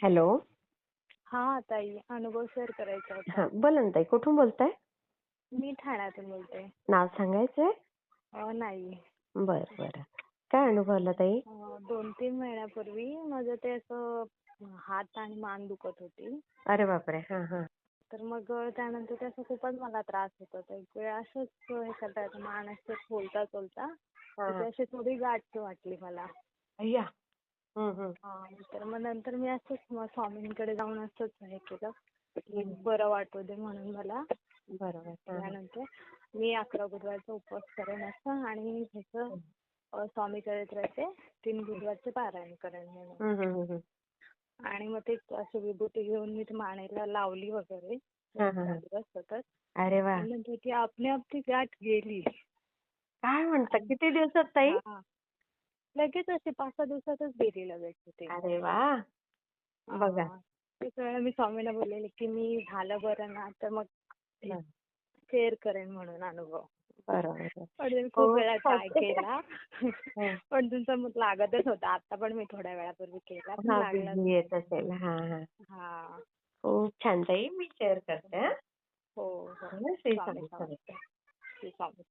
Hello. हा ताई अनुभव शेअर करायचा होता. बोला ना ताई कुठून बोलताय? मी ठाण्यातून बोलते. नाव सांगायचंय? नाही. बर बर. काय अनुभव आला ताई दोन तीन महिन्यापूर्वी माझं ते असं हात आणि मान दुखत होती. अरे बापरे! हा हा. तर मग त्यानंतर ते असं खूपच मला त्रास होत होता. एक वेळ असंच हे करता मान असं खोलता हा. अशी थोडी गाठ वाटली मला. अय्या! तर मग नंतर मी असंच मग स्वामींकडे जाऊन असंच हे केलं. की. बरं वाटू दे म्हणून मला. त्यानंतर मी अकरा बुधवारचा उपवास करेन असं आणि ह्याचं स्वामी चरित्राचे तीन बुधवारचे पारायण करेन म्हणून. आणि मग ते अशी विभूती घेऊन मी ती मानेला लावली वगैरे. सतत. अरे वा. नंतर ती आपल्याप ती गाठ गेली. काय म्हणता? किती दिवसात ताई. लगेच अशी पाच सहा दिवसातच गेली लगेच ती. अरे वा. बघा. हा. वेळेला मी स्वामीला बोललेले की मी झालं बरं ना तर मग हा. शेअर करेन म्हणून अनुभव. बरोबर. पण मी हो, खूप वेळा ट्राय हो. केला. हा. पण तुमचा मग लागतच होता. आता पण मी थोड्या वेळापूर्वी केला पण हा busy येत असेल. हा हा. हा. खूप छान ताई. मी शेअर करते हा. हो हो. हा, श्री स्वामी